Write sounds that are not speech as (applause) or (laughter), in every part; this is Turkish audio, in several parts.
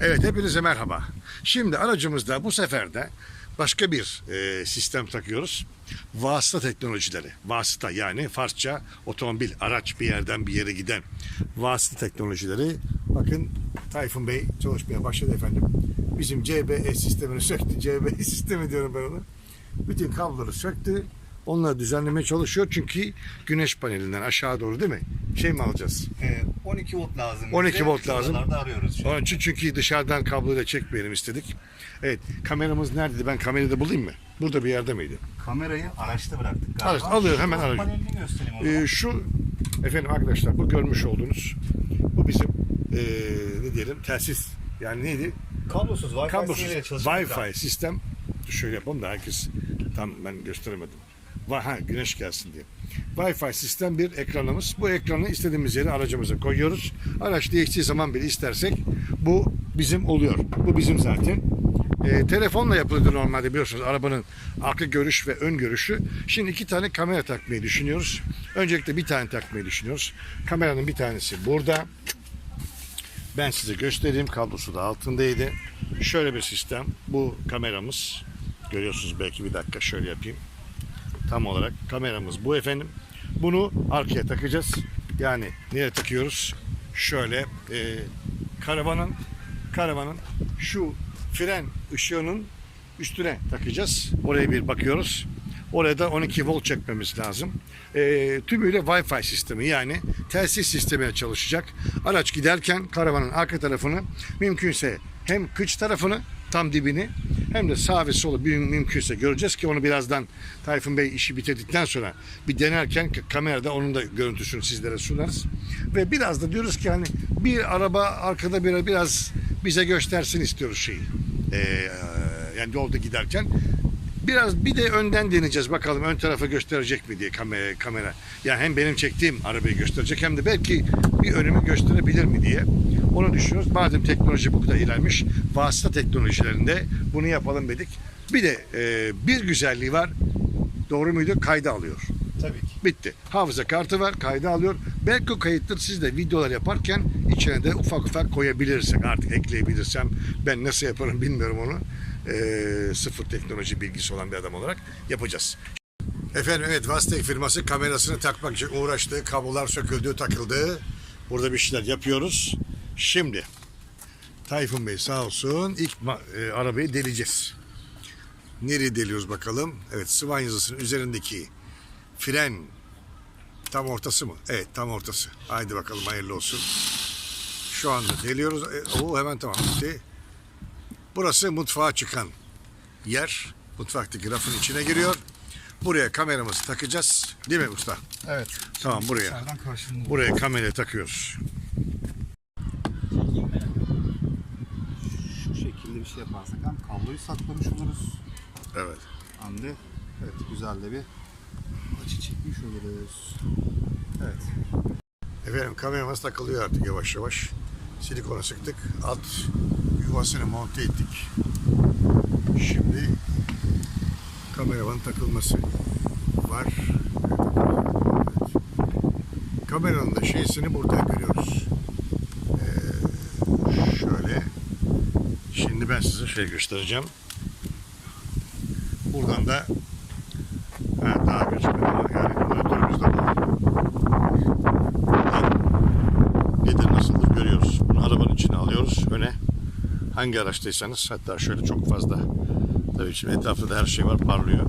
Evet hepinize merhaba. Şimdi aracımızda bu sefer de başka bir e, sistem takıyoruz. Vasıta teknolojileri. Vasıta yani Farsça otomobil, araç bir yerden bir yere giden vasıta teknolojileri. Bakın Tayfun Bey çalışmaya başladı efendim. Bizim CBE sistemini (laughs) söktü. CBE sistemi diyorum ben ona. Bütün kabloları söktü. Onları düzenlemeye çalışıyor çünkü güneş panelinden aşağı doğru değil mi? Şey mi alacağız? Ee, 12 volt lazım. 12 bize. volt lazım. Şuralarda arıyoruz. an. Onun için çünkü dışarıdan kabloyla çekmeyelim istedik. Evet kameramız neredeydi? Ben kamerayı da bulayım mı? Burada bir yerde miydi? Kamerayı araçta bıraktık galiba. Araç- alıyor, hemen aracı. Panelini göstereyim o zaman. Ee, şu efendim arkadaşlar bu görmüş olduğunuz bu bizim ee, ne diyelim telsiz yani neydi? Kablosuz Wi-Fi Kablosuz Wi-Fi sistem. Şöyle yapalım da herkes tam ben gösteremedim. Ha, güneş gelsin diye. Wi-Fi sistem bir ekranımız. Bu ekranı istediğimiz yere aracımıza koyuyoruz. Araç değiştiği zaman bile istersek bu bizim oluyor. Bu bizim zaten. Ee, telefonla yapılıyordu normalde biliyorsunuz arabanın arka görüş ve ön görüşü. Şimdi iki tane kamera takmayı düşünüyoruz. Öncelikle bir tane takmayı düşünüyoruz. Kameranın bir tanesi burada. Ben size göstereyim. Kablosu da altındaydı. Şöyle bir sistem. Bu kameramız. Görüyorsunuz belki bir dakika şöyle yapayım. Tam olarak kameramız bu efendim. Bunu arkaya takacağız. Yani nereye takıyoruz? Şöyle e, karavanın karavanın şu fren ışığının üstüne takacağız. Oraya bir bakıyoruz. Oraya da 12 volt çekmemiz lazım. E, tümüyle Wi-Fi sistemi yani telsiz sistemiyle çalışacak. Araç giderken karavanın arka tarafını mümkünse hem kıç tarafını tam dibini hem de sağ ve solu bir mümkünse göreceğiz ki onu birazdan Tayfun Bey işi bitirdikten sonra bir denerken kamerada onun da görüntüsünü sizlere sunarız. Ve biraz da diyoruz ki hani bir araba arkada bir biraz bize göstersin istiyoruz şeyi. Ee, yani yolda giderken Biraz bir de önden deneyeceğiz bakalım ön tarafa gösterecek mi diye kamera. kamera. Yani hem benim çektiğim arabayı gösterecek hem de belki bir önümü gösterebilir mi diye. Onu düşünüyoruz. Madem teknoloji bu kadar ilerlemiş, vasıta teknolojilerinde bunu yapalım dedik. Bir de e, bir güzelliği var. Doğru muydu? Kayda alıyor. Tabii ki. Bitti. Hafıza kartı var, kayda alıyor. Belki o kayıtları siz de videolar yaparken içine de ufak ufak koyabilirsek artık ekleyebilirsem ben nasıl yaparım bilmiyorum onu. Ee, sıfır teknoloji bilgisi olan bir adam olarak yapacağız. Efendim evet Vastek firması kamerasını takmak için uğraştı. Kablolar söküldü, takıldı. Burada bir şeyler yapıyoruz. Şimdi Tayfun Bey sağ olsun ilk e, arabayı deleceğiz. Nereye deliyoruz bakalım? Evet sıvan yazısının üzerindeki fren tam ortası mı? Evet tam ortası. Haydi bakalım hayırlı olsun. Şu anda deliyoruz. E, oo, hemen tamam bitti. Burası mutfağa çıkan yer. Mutfaktaki rafın içine giriyor. Buraya kameramızı takacağız. Değil mi usta? Evet. Tamam buraya. Buraya kamerayı takıyoruz. Şu şekilde bir şey yaparsak hem kabloyu saklamış oluruz. Evet. Hem de evet güzel de bir açı çekmiş oluruz. Evet. Efendim kameramız takılıyor artık yavaş yavaş. Silikona sıktık. Alt yuvasını monte ettik. Şimdi kameramanın takılması var. Evet. Kameranın da şeysini burada görüyoruz. Ee, şöyle. Şimdi ben size şey göstereceğim. Buradan da ha, daha gözükmüyor. Yani monitörümüz de var. nedir nasıldır görüyoruz. Bunu arabanın içine alıyoruz öne. Hangi araçtaysanız hatta şöyle çok fazla tabii şimdi etrafta da her şey var parlıyor.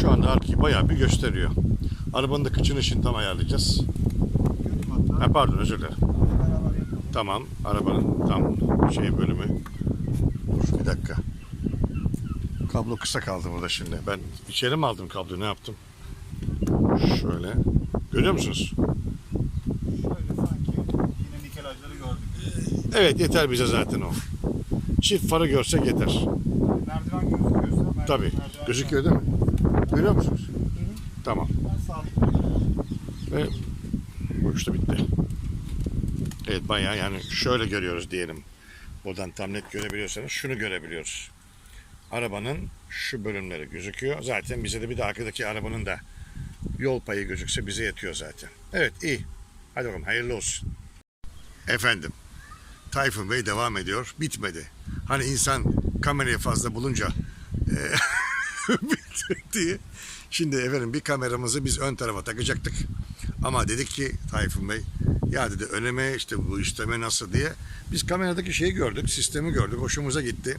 Şu anda arkayı bayağı bir gösteriyor. Arabanın da kıçını için tam ayarlayacağız. Ha, pardon özür dilerim. Tamam arabanın tam şey bölümü. Bir dakika. Kablo kısa kaldı burada şimdi. Ben içeri mi aldım kabloyu ne yaptım? Şöyle. Görüyor musunuz? Şöyle sanki yine nikelajları gördük. Evet yeter bize zaten o. Çift farı görsek yeter. Merdiven gözüküyorsa merdiven, Tabii. merdiven- Gözüküyor değil mi? Görüyor musunuz? Tamam. Ben sağlıklı. Ve bu işte bitti. Evet bayağı yani şöyle görüyoruz diyelim. Buradan tam net görebiliyorsanız şunu görebiliyoruz. Arabanın şu bölümleri gözüküyor. Zaten bize de bir de arkadaki arabanın da yol payı gözükse bize yetiyor zaten. Evet iyi. Hadi bakalım hayırlı olsun. Efendim. Tayfun Bey devam ediyor. Bitmedi. Hani insan kamerayı fazla bulunca e, (laughs) diye. Şimdi efendim bir kameramızı biz ön tarafa takacaktık. Ama dedik ki Tayfun Bey ya dedi öneme işte bu işleme nasıl diye. Biz kameradaki şeyi gördük, sistemi gördük. Hoşumuza gitti.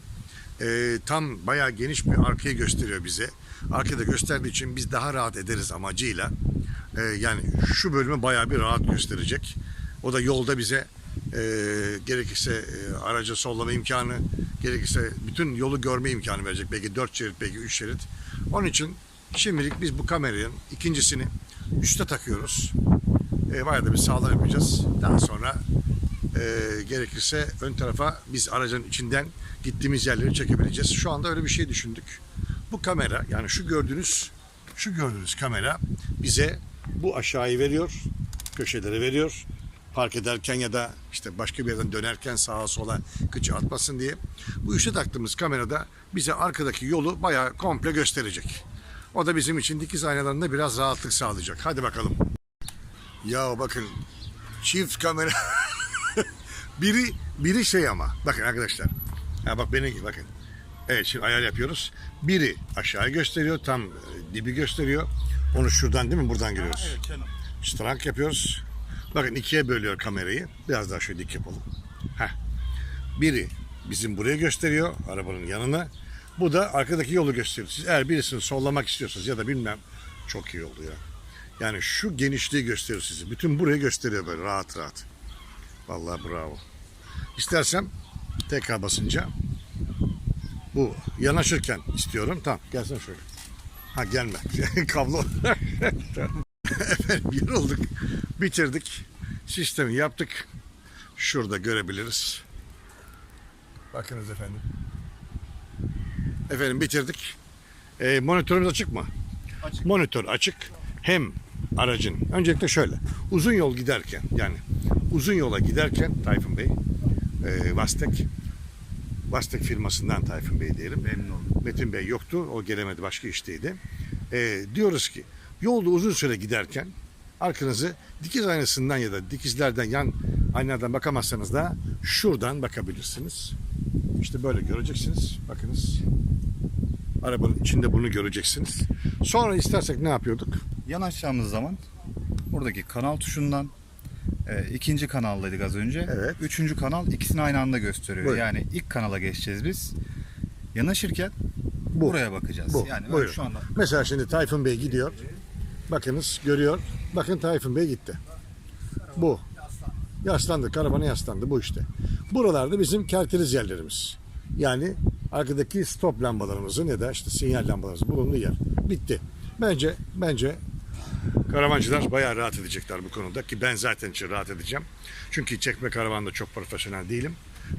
E, tam bayağı geniş bir arkayı gösteriyor bize. Arkada gösterdiği için biz daha rahat ederiz amacıyla. E, yani şu bölümü bayağı bir rahat gösterecek. O da yolda bize e, gerekirse e, araca sollama imkanı, gerekirse bütün yolu görme imkanı verecek. Belki 4 şerit, belki 3 şerit. Onun için şimdilik biz bu kameranın ikincisini üste takıyoruz. E, bayağı da bir sağlam yapacağız. Daha sonra e, gerekirse ön tarafa biz aracın içinden gittiğimiz yerleri çekebileceğiz. Şu anda öyle bir şey düşündük. Bu kamera yani şu gördüğünüz şu gördüğünüz kamera bize bu aşağıyı veriyor, köşeleri veriyor. Park ederken ya da işte başka bir yerden dönerken sağa sola kıçı atmasın diye. Bu üçe taktığımız kamerada bize arkadaki yolu bayağı komple gösterecek. O da bizim için dikiz aynalarında biraz rahatlık sağlayacak. Hadi bakalım. Ya bakın çift kamera (laughs) biri biri şey ama bakın arkadaşlar. Ha bak benim gibi bakın. Evet şimdi ayar yapıyoruz. Biri aşağı gösteriyor tam e, dibi gösteriyor. Onu şuradan değil mi buradan görüyoruz. Evet canım. Strank yapıyoruz. Bakın ikiye bölüyor kamerayı. Biraz daha şöyle dik yapalım. Heh. Biri bizim buraya gösteriyor arabanın yanına. Bu da arkadaki yolu gösteriyor. Siz eğer birisini sollamak istiyorsanız ya da bilmem çok iyi oldu ya. Yani şu genişliği gösteriyor sizi. Bütün burayı gösteriyor böyle rahat rahat. Vallahi bravo. İstersem tekrar basınca bu yanaşırken istiyorum. Tamam gelsin şöyle. Ha gelme. (laughs) Kablo. (laughs) Efendim yorulduk. Bitirdik. Sistemi yaptık. Şurada görebiliriz. Bakınız efendim. Efendim bitirdik. Ee, monitörümüz açık mı? Açık. Monitör açık. Hem aracın öncelikle şöyle uzun yol giderken yani uzun yola giderken Tayfun Bey e, Vastek Vastek firmasından Tayfun Bey diyelim. Memnun oldum. Metin Bey yoktu. O gelemedi. Başka işteydi. Ee, diyoruz ki yolda uzun süre giderken arkanızı dikiz aynasından ya da dikizlerden yan aynadan bakamazsanız da şuradan bakabilirsiniz. İşte böyle göreceksiniz. Bakınız. Arabanın içinde bunu göreceksiniz. Sonra istersek ne yapıyorduk? Yanaşacağımız zaman buradaki kanal tuşundan e, ikinci kanaldaydık az önce. Evet. Üçüncü kanal ikisini aynı anda gösteriyor. Buyurun. Yani ilk kanala geçeceğiz biz. Yanaşırken Bu. buraya bakacağız. Bu. Yani Buyurun. şu anda Mesela şimdi Tayfun Bey gidiyor. Bakınız görüyor. Bakın Tayfun Bey gitti. Bu. Yaslandı. Karavana yaslandı. Bu işte. Buralarda bizim kerteriz yerlerimiz. Yani arkadaki stop lambalarımızın ya da işte sinyal lambalarımızın bulunduğu yer. Bitti. Bence bence karavancılar bayağı rahat edecekler bu konuda ki ben zaten için rahat edeceğim. Çünkü çekme karavanda çok profesyonel değilim.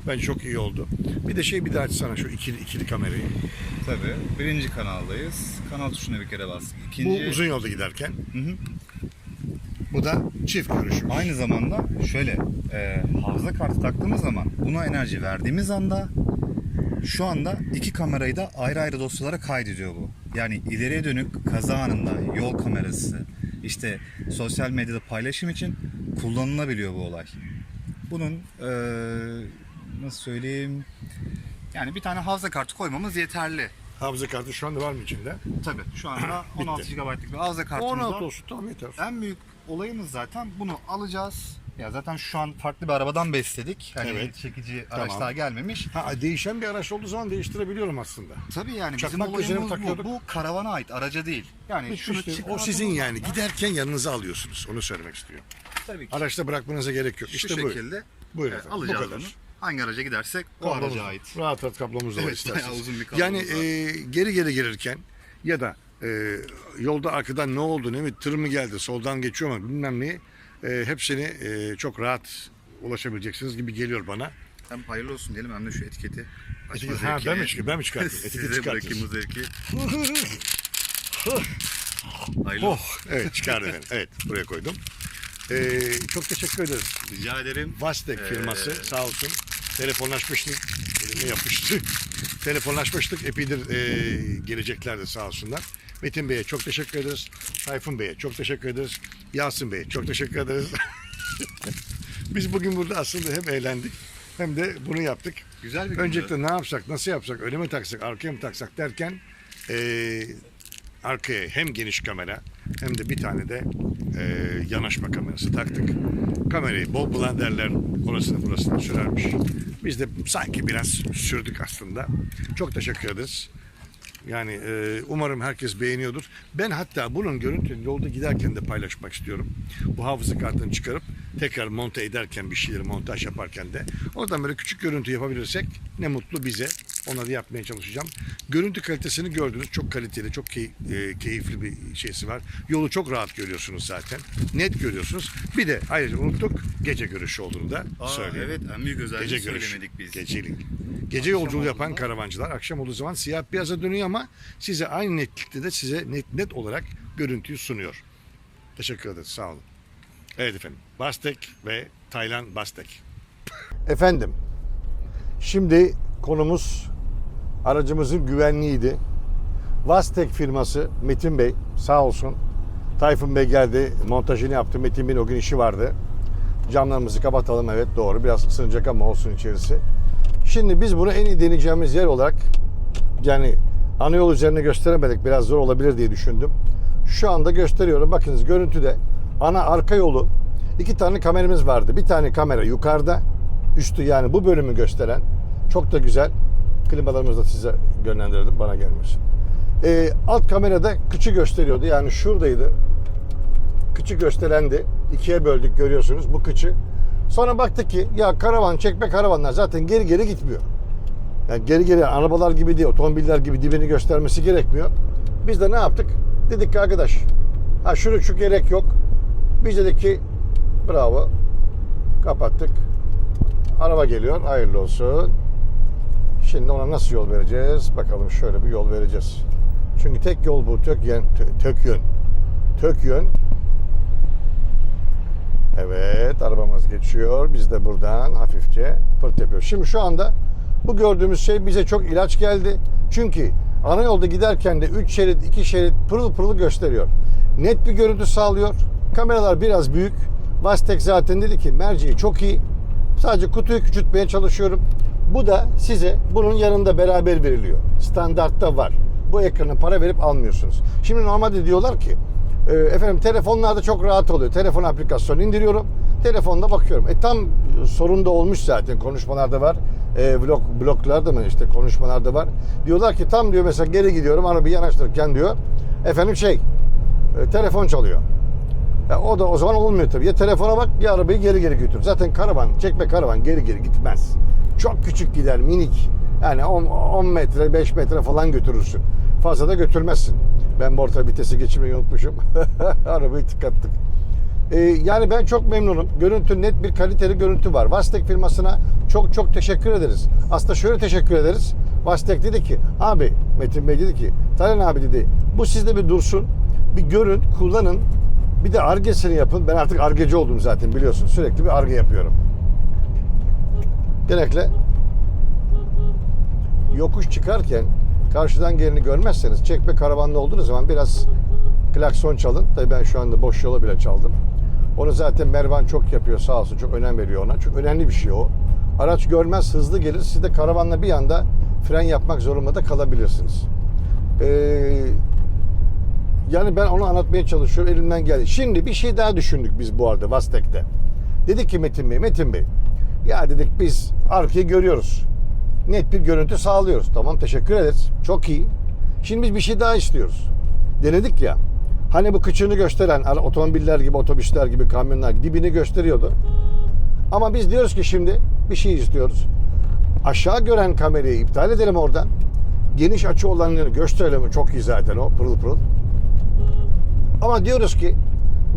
Bence çok iyi oldu. Bir de şey bir daha açsana şu ikili ikili kamerayı. tabii birinci kanaldayız. Kanal tuşuna bir kere bastık. Bu İkinci uzun yolda giderken. Hı hı. Bu da çift görüşümüz. Aynı zamanda şöyle e, hafıza kartı taktığımız zaman buna enerji verdiğimiz anda şu anda iki kamerayı da ayrı ayrı dosyalara kaydediyor bu. Yani ileriye dönük kaza anında yol kamerası işte sosyal medyada paylaşım için kullanılabiliyor bu olay. Bunun e, nasıl söyleyeyim yani bir tane hafıza kartı koymamız yeterli. Hafıza kartı şu anda var mı içinde? Tabii şu anda (coughs) 16 GB'lık bir hafıza kartımız 16 var. olsun tamam yeter. En büyük olayımız zaten bunu alacağız. Ya zaten şu an farklı bir arabadan besledik. Hani Evet. çekici araç Tamam. daha gelmemiş. Ha, değişen bir araç olduğu zaman değiştirebiliyorum aslında. Tabii yani Çakmak bizim olayımız bu. Bu karavana ait araca değil. Yani şunu İşte o sizin yani anda- giderken yanınıza alıyorsunuz. Onu söylemek istiyorum. Tabii ki. Araçta bırakmanıza gerek yok. Şu İşte şekilde Buyurun e, efendim. Bu alacağız kadar. onu. Hangi araca gidersek o Kablomuz- araca ait. Rahat rahat kablomuz da var Evet, isterseniz. Yani e, geri geri gelirken ya da e, yolda arkadan ne oldu ne mi tır mı geldi soldan geçiyor mu bilmem neyi e, hepsini e, çok rahat ulaşabileceksiniz gibi geliyor bana. Hem hayırlı olsun diyelim hem de şu etiketi açma ha, ben mi çıkayım? Ben mi çıkartayım? (laughs) Etiketi Size çıkartayım. bırakayım bu zevki. (laughs) Hayırlı Oh, evet çıkardım (laughs) efendim. Evet buraya koydum. E, çok teşekkür ederiz. Rica ederim. Vastek firması sağ olsun. Telefonlaşmıştık. Elime yapıştı. Telefonlaşmıştık. Epeydir e, geleceklerdi sağ olsunlar. Metin Bey'e çok teşekkür ederiz. Tayfun Bey'e çok teşekkür ederiz. Yasin Bey'e çok teşekkür ederiz. (laughs) Biz bugün burada aslında hem eğlendik hem de bunu yaptık. Güzel bir gündü. Öncelikle ne yapsak, nasıl yapsak, öne mi taksak, arkaya mı taksak derken eee, arkaya hem geniş kamera hem de bir tane de eee, yanaşma kamerası taktık. Kamerayı bol blenderler orasını burasını sürermiş. Biz de sanki biraz sürdük aslında. Çok teşekkür ederiz. Yani e, umarım herkes beğeniyordur. Ben hatta bunun görüntünü yolda giderken de paylaşmak istiyorum. Bu hafıza kartını çıkarıp tekrar monte ederken bir şeyleri montaj yaparken de oradan böyle küçük görüntü yapabilirsek ne mutlu bize. Onları yapmaya çalışacağım. Görüntü kalitesini gördünüz. Çok kaliteli, çok key- e, keyifli bir şeysi var. Yolu çok rahat görüyorsunuz zaten. Net görüyorsunuz. Bir de ayrıca unuttuk gece görüşü olduğunu da Aa, söyleyelim. evet en büyük özelliği Gece görüşü. söylemedik biz. Geceliğin. Gece yolculuğu yapan olduğunda- karavancılar akşam olduğu zaman siyah beyaza dönüyor ama size aynı netlikte de size net net olarak görüntüyü sunuyor. Teşekkür ederiz. Sağ olun. Evet efendim. Bastek ve Taylan Bastek. Efendim. Şimdi konumuz aracımızın güvenliğiydi. Vastek firması Metin Bey sağ olsun. Tayfun Bey geldi. Montajını yaptı. Metin Bey'in o gün işi vardı. Camlarımızı kapatalım evet doğru. Biraz ısınacak ama olsun içerisi. Şimdi biz bunu en iyi deneyeceğimiz yer olarak yani ana yol üzerine gösteremedik. Biraz zor olabilir diye düşündüm. Şu anda gösteriyorum. Bakınız görüntüde ana arka yolu iki tane kameramız vardı. Bir tane kamera yukarıda. Üstü yani bu bölümü gösteren. Çok da güzel. Klimalarımızı da size yönlendirdim. Bana gelmesin. Ee, alt kamerada kıçı gösteriyordu. Yani şuradaydı. Kıçı gösterendi. İkiye böldük görüyorsunuz bu kıçı. Sonra baktık ki ya karavan çekme karavanlar zaten geri geri gitmiyor. Yani geri geri arabalar gibi değil, otomobiller gibi dibini göstermesi gerekmiyor. Biz de ne yaptık? Dedik ki arkadaş, ha şunu şu gerek yok. Biz dedik ki bravo, kapattık. Araba geliyor, hayırlı olsun. Şimdi ona nasıl yol vereceğiz? Bakalım şöyle bir yol vereceğiz. Çünkü tek yol bu, tök yön, tö- tök yön. Tök yön. Evet, arabamız geçiyor. Biz de buradan hafifçe pırt yapıyoruz. Şimdi şu anda bu gördüğümüz şey bize çok ilaç geldi. Çünkü ana yolda giderken de 3 şerit, 2 şerit pırıl pırıl gösteriyor. Net bir görüntü sağlıyor. Kameralar biraz büyük. Vastek zaten dedi ki merceği çok iyi. Sadece kutuyu küçültmeye çalışıyorum. Bu da size bunun yanında beraber veriliyor. Standartta var. Bu ekranı para verip almıyorsunuz. Şimdi normalde diyorlar ki e, efendim telefonlarda çok rahat oluyor. Telefon aplikasyonu indiriyorum. Telefonda bakıyorum. E tam sorun da olmuş zaten. Konuşmalarda var. E, blok, bloklarda mı işte konuşmalarda var. Diyorlar ki tam diyor mesela geri gidiyorum arabayı yanaştırırken diyor. Efendim şey e, telefon çalıyor. Ya o da o zaman olmuyor tabii. Ya telefona bak ya arabayı geri geri götür. Zaten karavan, çekme karavan geri geri gitmez. Çok küçük gider, minik. Yani 10, 10 metre, 5 metre falan götürürsün. Fazla da götürmezsin. Ben bu orta vitesi geçirmeyi unutmuşum. (laughs) Arabayı tıkattık. Ee, yani ben çok memnunum. Görüntü net bir kaliteli görüntü var. Vastek firmasına çok çok teşekkür ederiz. Aslında şöyle teşekkür ederiz. Vastek dedi ki abi Metin Bey dedi ki Talen abi dedi bu sizde bir dursun. Bir görün, kullanın. Bir de argesini yapın. Ben artık argeci oldum zaten biliyorsun. Sürekli bir arge yapıyorum. Genellikle yokuş çıkarken karşıdan geleni görmezseniz çekme karavanlı olduğunuz zaman biraz klakson çalın. Tabii ben şu anda boş yola bile çaldım. Onu zaten Mervan çok yapıyor sağ olsun. Çok önem veriyor ona. Çok önemli bir şey o. Araç görmez hızlı gelir. Siz de karavanla bir anda fren yapmak zorunda da kalabilirsiniz. Ee, yani ben onu anlatmaya çalışıyorum. Elimden geldi. Şimdi bir şey daha düşündük biz bu arada Vastek'te. Dedik ki Metin Bey, Metin Bey. Ya dedik biz arkayı görüyoruz. Net bir görüntü sağlıyoruz. Tamam teşekkür ederiz. Çok iyi. Şimdi biz bir şey daha istiyoruz. Denedik ya. Hani bu kıçını gösteren hani otomobiller gibi, otobüsler gibi, kamyonlar gibi dibini gösteriyordu. Ama biz diyoruz ki şimdi bir şey istiyoruz. Aşağı gören kamerayı iptal edelim oradan. Geniş açı olanları gösterelim. Çok iyi zaten o pırıl pırıl. Ama diyoruz ki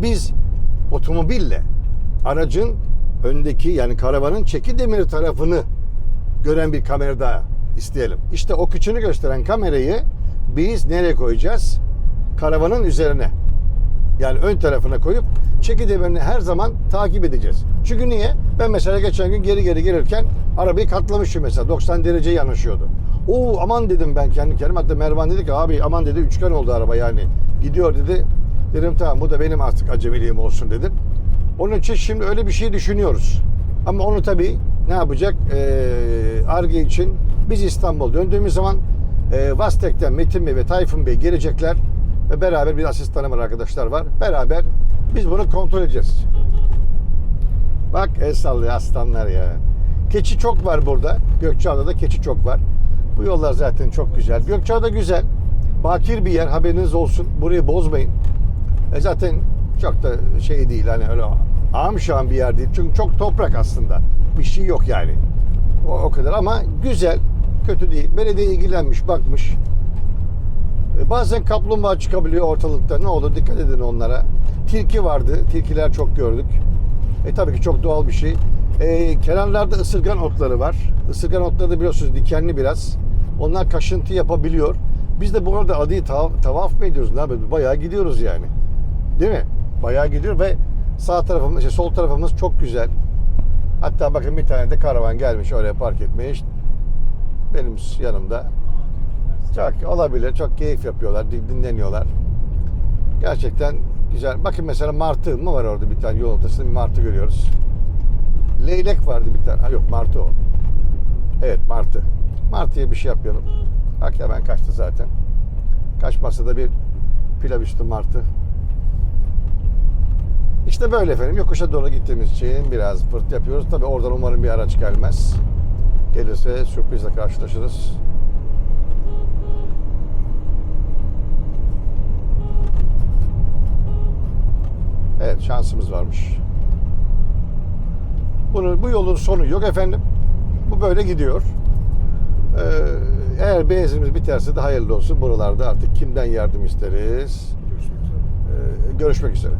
biz otomobille aracın öndeki yani karavanın çeki demir tarafını gören bir kamera daha isteyelim. İşte o kıçını gösteren kamerayı biz nereye koyacağız? Karavanın üzerine. Yani ön tarafına koyup çeki demirini her zaman takip edeceğiz. Çünkü niye? Ben mesela geçen gün geri geri gelirken arabayı katlamışım mesela 90 derece yanaşıyordu. Oo aman dedim ben kendi kendime. Hatta Mervan dedi ki abi aman dedi üçgen oldu araba yani. Gidiyor dedi. Dedim tamam bu da benim artık acemiliğim olsun dedim. Onun için şimdi öyle bir şey düşünüyoruz. Ama onu tabii ne yapacak? Ee, Arge için biz İstanbul döndüğümüz zaman e, Vastek'ten Metin Bey ve Tayfun Bey gelecekler ve beraber bir asistanım var arkadaşlar var. Beraber biz bunu kontrol edeceğiz. Bak el sallıyor aslanlar ya. Keçi çok var burada. Gökçeada'da keçi çok var. Bu yollar zaten çok güzel. Gökçeada güzel. Bakir bir yer haberiniz olsun. Burayı bozmayın. E zaten çok da şey değil hani öyle şahım bir yer değil. Çünkü çok toprak aslında. Bir şey yok yani. O, o kadar ama güzel. Kötü değil. Belediye ilgilenmiş, bakmış. E, Bazen kaplumbağa çıkabiliyor ortalıkta. Ne olur dikkat edin onlara. Tilki vardı. Tilkiler çok gördük. E tabii ki çok doğal bir şey. E, kenarlarda ısırgan otları var. Isırgan otları da biliyorsunuz dikenli biraz. Onlar kaşıntı yapabiliyor. Biz de bu arada adıyı tav- tavaf mı ediyoruz? Ne yapıyoruz? Bayağı gidiyoruz yani. Değil mi? Bayağı gidiyor ve sağ tarafımız, şey, sol tarafımız çok güzel. Hatta bakın bir tane de karavan gelmiş oraya park etmeye. İşte benim yanımda. Çok olabilir. Çok keyif yapıyorlar. din- Dinleniyorlar. Gerçekten güzel. Bakın mesela martı mı var orada bir tane yol ortasında bir martı görüyoruz. Leylek vardı bir tane. Ha yok martı o. Evet martı. Martıya bir şey yapmayalım. Bak hemen kaçtı zaten. Kaçmasa da bir pilav üstü martı. İşte böyle efendim. Yokuşa doğru gittiğimiz için biraz pırt yapıyoruz. Tabi oradan umarım bir araç gelmez. Gelirse sürprizle karşılaşırız. Evet şansımız varmış. Bunun, bu yolun sonu yok efendim. Bu böyle gidiyor. Ee, eğer benzinimiz biterse de hayırlı olsun. Buralarda artık kimden yardım isteriz? Görüşmek üzere. Ee, görüşmek üzere.